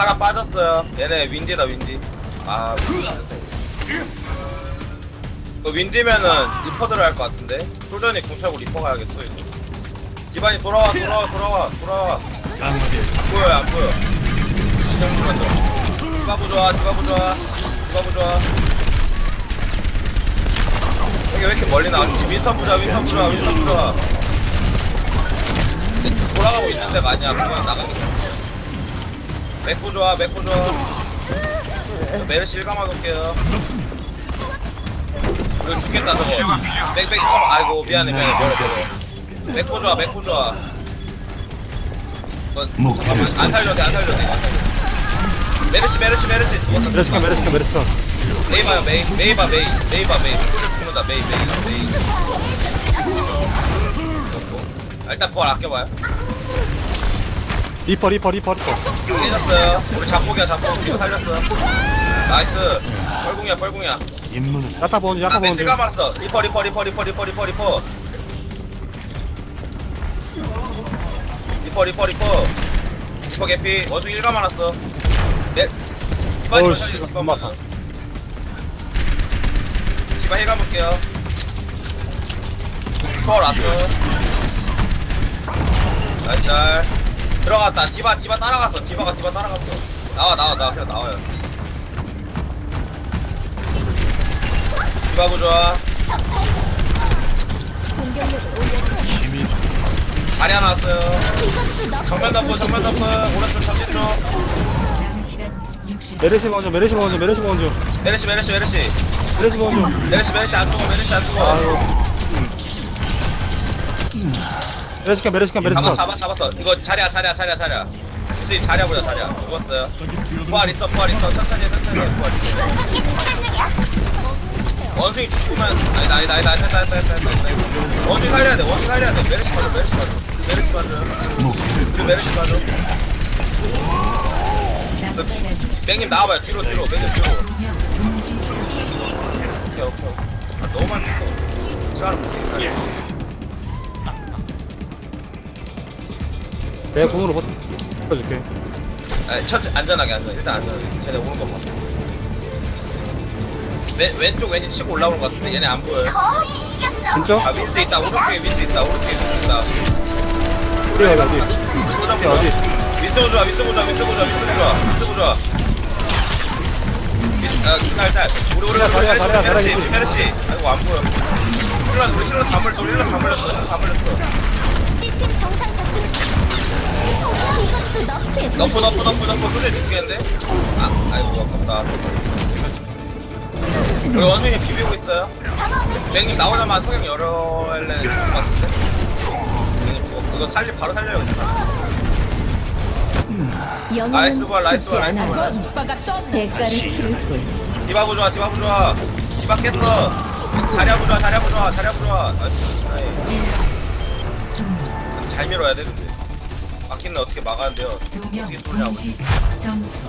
하나 빠졌어요. 얘네 윈디다 윈디. 아 그 윈디면은 리퍼 들어갈 것 같은데 솔전이 궁타고 리퍼 가야겠어 이거. 기반이 돌아와 돌아와 돌아와 돌아와. 안 보여요 안 보여. 신영만 들어. 디바부 좋아 디바부 좋아 디바부 좋아. 여기 왜 이렇게 멀리 나왔지? 윈스턴 부자 윈스턴 부자 윈스턴 부자. 근데 돌아가고 있는 데가 아니야 그냥 나가겠어. 맥부 좋아 맥부 좋아. 저 메르시 일감아 놓을게요. 이거 죽겠다 저거. 맥백 잠깐만 아이고 미안해 멀어. 맥부 좋아 맥부 좋아. 이거 잠깐만 안 살려도 돼, 안 살려도 돼. 안 살려도 돼. 메르시 메르시 메르시. 메르시카 메르시카 메르시카 메이바요 메이 메이바 메이 메이바 메이 소리 죽는다 메이 메이 메이 아, 일단 부활 아껴봐요 리퍼 리퍼 리퍼 리퍼 살렸어요. 우리 잡폭이야, 잡폭. 뒤로 살렸어. 나이스. 뻘궁이야, 뻘궁이야. 야타 보는 야타 보는 벤트 까봤어. 리퍼, 리퍼, 리퍼, 리퍼, 리퍼, 리퍼, 리퍼. 리퍼, 리퍼, 리퍼. 리퍼 개피. 원중 1가 많았어. 넷. 오씨 좀 아파. 디바 힐 가볼게요. 리퍼 라스. 잘 잘. 들어갔다. 디바 디바 따라갔어. 디바가 디바 따라갔어. 나와 나와 나와 그냥 나와요. 디바 부좋아 자리 하나 왔어요. 정면 덮고 정면 덮고 오른쪽 전진 시간 60. 메르시 보온지 메르시 보온지 메르시 보온지 메르시 메르시 메르시. 메르시 보온지 메르시 메르시 안 죽어 메르시 안 죽어 메르시카 메르시카 메르시카 잡았어 잡았어. 이거 자리야 자리야 자리야 자리야. 무슨 자리야 보자 자리야. 죽었어요. 부활 있어 부활 있어. 천천히 해, 천천히 해, 부활 있어. 원숭이 죽으면 아니다 아니다 아니다 됐다 됐다 됐다 됐다. 원숭이 살려야 돼 원숭이 살려야 돼. 메르시 맞아 메르시 맞아 메르시 맞아 그 메르시 맞아 그, 맹님 나와봐요. 뒤로 뒤로. 맹님 뒤로. 오케이 오케이 아 너무 많이 했어 시간을 못 해 내 공으로 버텨줄게 아, 첫 안전하게 안전 일단 안전하게 쟤네 오는 거 봐. 왼 왼쪽 왠지 치고 올라오는 것 같은데 얘네 안 보여요. 진짜? 아 윈스 있다 오른쪽에 윈스 있다 오른쪽에 윈스 있다. 어디 어디 어디 소장 어디? 보자. 윈스 보자 윈스 보자 윈스 보자 윈스 보자 윈스 보자. 윈- 아 짤짤 우리 우리가 다리야, 다리야, 다리야, 메르시 다리야. 메르시 아이고 안 보여. 실로 우리 실로 우리 물렸어 실로 다 물렸어. 시스템 정상 작동 이것도 너프의 너프 너프 너프 너프 소리 죽겠는데? 아 아이고 아깝다. 우리 원숭이 비비고 있어요. 맹님 나오자마자 성형 열어할래 죽을 것 같은데? 맹님 죽었고 이거 살리 바로 살려야겠다. 나이스 볼, 나이스 볼, 나이스 볼, 나이스 볼. 대가를 치를 뿐 디바부 좋아 디바부 좋아 디바 깼어 자리하부 좋아 자리하부 좋아 자리하부 좋아 나이스 나이. 잘 밀어야 돼 근데 어떻게 막아야 돼요? 어떻게 쏘냐고. 점수.